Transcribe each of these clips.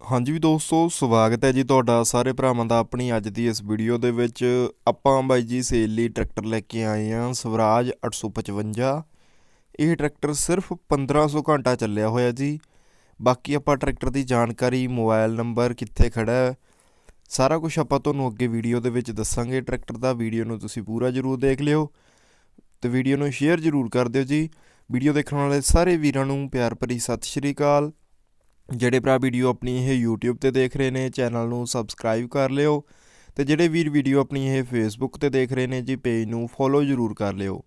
ਹਾਂਜੀ ਵੀ ਦੋਸਤੋ, ਸਵਾਗਤ ਹੈ ਜੀ ਤੁਹਾਡਾ ਸਾਰੇ ਭਰਾਵਾਂ ਦਾ ਆਪਣੀ ਅੱਜ ਦੀ ਇਸ ਵੀਡੀਓ ਦੇ ਵਿੱਚ। ਆਪਾਂ ਬਾਈ ਜੀ ਸੇਲ ਲਈ ਟਰੈਕਟਰ ਲੈ ਕੇ ਆਏ ਹਾਂ, ਸਵਰਾਜ 855 ਇਹ ਟਰੈਕਟਰ ਸਿਰਫ 1500 ਘੰਟਾ ਚੱਲਿਆ ਹੋਇਆ ਜੀ। ਬਾਕੀ ਆਪਾਂ ਟਰੈਕਟਰ ਦੀ ਜਾਣਕਾਰੀ ਮੋਬਾਈਲ ਨੰਬਰ ਕਿੱਥੇ ਖੜਾ ਹੈ, ਸਾਰਾ ਕੁਝ ਆਪਾਂ ਤੁਹਾਨੂੰ ਅੱਗੇ ਵੀਡੀਓ ਦੇ ਵਿੱਚ ਦੱਸਾਂਗੇ। ਟਰੈਕਟਰ ਦਾ ਵੀਡੀਓ ਨੂੰ ਤੁਸੀਂ ਪੂਰਾ ਜ਼ਰੂਰ ਦੇਖ ਲਿਓ ਤੇ ਵੀਡੀਓ ਨੂੰ ਸ਼ੇਅਰ ਜ਼ਰੂਰ ਕਰ ਦਿਓ ਜੀ। ਵੀਡੀਓ ਦੇਖਣ ਵਾਲੇ ਸਾਰੇ ਵੀਰਾਂ ਨੂੰ ਪਿਆਰ ਭਰੀ ਸਤਿ ਸ਼੍ਰੀ ਅਕਾਲ। ਜਿਹੜੇ ਭਰਾ ਵੀਡੀਓ ਆਪਣੀ ਇਹ YouTube ਤੇ ਦੇਖ ਰਹੇ ਨੇ, ਚੈਨਲ ਨੂੰ ਸਬਸਕ੍ਰਾਈਬ ਕਰ ਲਿਓ ਤੇ ਜਿਹੜੇ ਵੀਰ ਵੀਡੀਓ ਆਪਣੀ ਇਹ Facebook ਤੇ ਦੇਖ ਰਹੇ ਨੇ ਜੀ ਪੇਜ ਨੂੰ ਫੋਲੋ ਜ਼ਰੂਰ ਕਰ ਲਿਓ।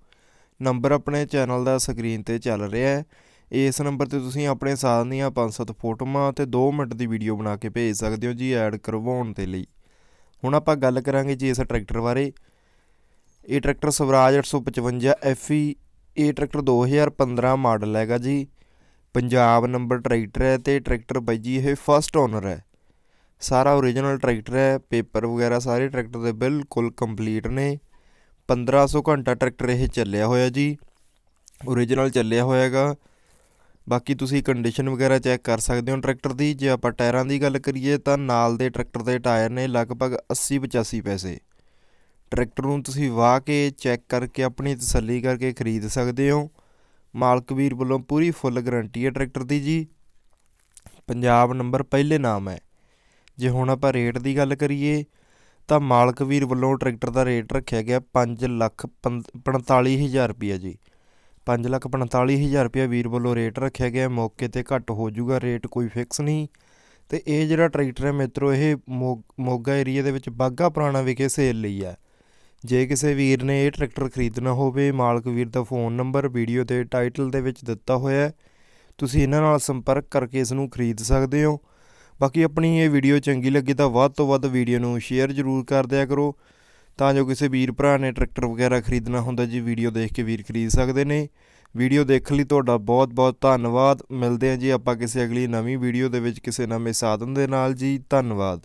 ਨੰਬਰ ਆਪਣੇ ਚੈਨਲ ਦਾ ਸਕਰੀਨ ਤੇ ਚੱਲ ਰਿਹਾ ਹੈ। ਇਸ ਨੰਬਰ ਤੇ ਤੁਸੀਂ ਆਪਣੇ ਸਾਥ ਦੀਆਂ 5-7 ਫੋਟੋਆਂ ਤੇ 2 ਮਿੰਟ ਦੀ ਵੀਡੀਓ ਬਣਾ ਕੇ ਭੇਜ ਸਕਦੇ ਹੋ ਜੀ ਐਡ ਕਰਵਾਉਣ ਦੇ ਲਈ। ਹੁਣ ਆਪਾਂ ਗੱਲ ਕਰਾਂਗੇ ਜੀ ਇਸ ਟਰੈਕਟਰ ਬਾਰੇ। ਇਹ ਟਰੈਕਟਰ ਸਵਰਾਜ 855 FE ਇਹ ਟਰੈਕਟਰ 2015 ਮਾਡਲ ਹੈਗਾ ਜੀ। ਪੰਜਾਬ ਨੰਬਰ ਟਰੈਕਟਰ ਹੈ ਤੇ ਟਰੈਕਟਰ ਬਾਈ ਜੀ ਇਹ ਫਸਟ ਓਨਰ ਹੈ। ਸਾਰਾ ਓਰੀਜਨਲ ਟਰੈਕਟਰ ਹੈ ਪੇਪਰ ਵਗੈਰਾ ਸਾਰੇ ਟਰੈਕਟਰ ਦੇ ਬਿਲਕੁਲ ਕੰਪਲੀਟ ਨੇ। 1500 ਘੰਟਾ ਟਰੈਕਟਰ ਇਹ ਚੱਲਿਆ ਹੋਇਆ ਜੀ ਓਰੀਜਨਲ ਚੱਲਿਆ ਹੋਇਆਗਾ। ਬਾਕੀ ਤੁਸੀਂ ਕੰਡੀਸ਼ਨ ਵਗੈਰਾ ਚੈੱਕ ਕਰ ਸਕਦੇ ਹੋ ਟਰੈਕਟਰ ਦੀ। ਜੇ ਆਪਾਂ ਟਾਇਰਾਂ ਦੀ ਗੱਲ ਕਰੀਏ ਤਾਂ ਨਾਲ ਦੇ ਟਰੈਕਟਰ ਦੇ ਟਾਇਰ ਨੇ ਲਗਭਗ 80 85 ਪੈਸੇ। ਟਰੈਕਟਰ ਨੂੰ ਤੁਸੀਂ ਵਾਹ ਕੇ ਚੈੱਕ ਕਰਕੇ ਆਪਣੀ ਤਸੱਲੀ ਕਰਕੇ ਖਰੀਦ ਸਕਦੇ ਹੋ। ਮਾਲਕ ਵੀਰ ਵੱਲੋਂ ਪੂਰੀ ਫੁੱਲ ਗਾਰੰਟੀ ਹੈ ਟਰੈਕਟਰ ਦੀ ਜੀ। ਪੰਜਾਬ ਨੰਬਰ ਪਹਿਲੇ ਨਾਮ ਹੈ। ਜੇ ਹੁਣ ਆਪਾਂ ਰੇਟ ਦੀ ਗੱਲ ਕਰੀਏ, ਤਾਂ ਮਾਲਕ ਵੀਰ ਵੱਲੋਂ ਟਰੈਕਟਰ ਦਾ ਰੇਟ ਰੱਖਿਆ ਗਿਆ 5 ਲੱਖ 45000 ਰੁਪਏ ਜੀ। 5 ਲੱਖ 45000 ਰੁਪਏ ਵੀਰ ਵੱਲੋਂ ਰੇਟ ਰੱਖਿਆ ਗਿਆ, ਮੌਕੇ ਤੇ ਘੱਟ ਹੋ ਜਾਊਗਾ, ਰੇਟ ਕੋਈ ਫਿਕਸ ਨਹੀਂ। ਤੇ ਇਹ ਜਿਹੜਾ ਟਰੈਕਟਰ ਹੈ ਮਿੱਤਰੋ, ਇਹ ਮੋ- ਮੋਗਾ ਏਰੀਆ ਦੇ ਵਿੱਚ ਬਾਗਾ ਪੁਰਾਣਾ ਵਿਖੇ ਸੇਲ ਲਈ ਹੈ। ਜੇ ਕਿਸੇ ਵੀਰ ਨੇ ਇਹ ਟਰੈਕਟਰ ਖਰੀਦਣਾ ਹੋਵੇ, ਮਾਲਕ ਵੀਰ ਦਾ ਫੋਨ ਨੰਬਰ, ਵੀਡੀਓ ਦੇ ਟਾਈਟਲ ਦੇ ਵਿੱਚ ਦਿੱਤਾ ਹੋਇਆ ਹੈ। ਤੁਸੀਂ ਇਹਨਾਂ ਨਾਲ ਸੰਪਰਕ ਕਰਕੇ ਇਸ ਨੂੰ ਖਰੀਦ ਸਕਦੇ ਹੋ। ਬਾਕੀ ਆਪਣੀ ਇਹ ਵੀਡੀਓ ਚੰਗੀ ਲੱਗੀ ਤਾਂ ਵੱਧ ਤੋਂ ਵੱਧ ਵੀਡੀਓ ਨੂੰ ਸ਼ੇਅਰ ਜ਼ਰੂਰ ਕਰ ਦਿਆ ਕਰੋ। ਤਾਂ ਜੋ ਕਿਸੇ ਵੀਰ ਭਰਾ ਨੇ ਟਰੈਕਟਰ ਵਗੈਰਾ ਖਰੀਦਣਾ ਹੁੰਦਾ ਜੀ, ਵੀਡੀਓ ਦੇਖ ਕੇ ਵੀਰ ਖਰੀਦ ਸਕਦੇ ਨੇ। ਵੀਡੀਓ ਦੇਖਣ ਲਈ ਤੁਹਾਡਾ ਬਹੁਤ ਬਹੁਤ ਧੰਨਵਾਦ। ਮਿਲਦੇ ਹਾਂ ਜੀ ਆਪਾਂ ਕਿਸੇ ਅਗਲੀ ਨਵੀਂ ਵੀਡੀਓ ਦੇ ਵਿੱਚ ਕਿਸੇ ਨਵੇਂ ਸਾਧਨ ਦੇ ਨਾਲ ਜੀ। ਧੰਨਵਾਦ।